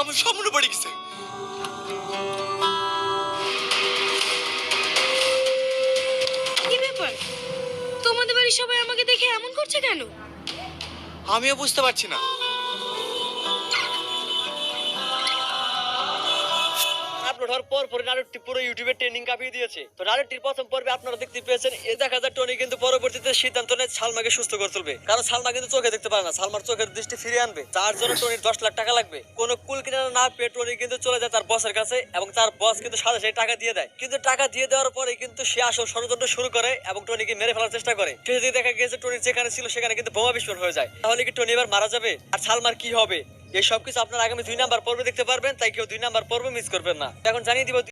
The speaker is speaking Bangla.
আমার সামনে পড়ে গেছে। কি ব্যাপার? তোমাদের বাড়ির সবাই আমাকে দেখে এমন করছে কেন? আমিও বুঝতে পারছি না। আপলোড হওয়ার পর পরে নাটকটি পুরো ইউটিউবে ট্রেনিং কাঁপিয়ে দিয়েছে। তো নাটকটির প্রথম পর্বে আপনারা দেখতে পেয়েছেন, এ দেখা যায় টনি কিন্তু পরবর্তীতে সিদ্ধান্ত নেয় সালমাকে সুস্থ করে তুলবে। কারণ সালমা কিন্তু চোখে দেখতে পারে না, সালমার চোখের দৃষ্টি ফিরিয়ে আনবে। তার জন্য টনির দশ লাখ টাকা লাগবে। কোনো কুল কিনারা না পেয়ে টনি কিন্তু চলে যায় তার বসের কাছে এবং তার বস কিন্তু সাথে সাথে টাকা দিয়ে দেয়। কিন্তু টাকা দিয়ে দেওয়ার পরে কিন্তু সে আসল ষড়যন্ত্র শুরু করে এবং টনিকে মেরে ফেলার চেষ্টা করে। দিকে দেখা গিয়েছে টনি যেখানে ছিল সেখানে কিন্তু বোমা বিস্ফোরণ হয়ে যায়। তাহলে কি টনি এবার মারা যাবে? আর সালমার কি হবে? এই সবকিছু আপনার আগামী দুই নাম্বার পর্বে দেখতে পারবেন, তাই কেউ দুই নাম্বার পর্ব মিস করবেন না। এখন জানিয়ে দিব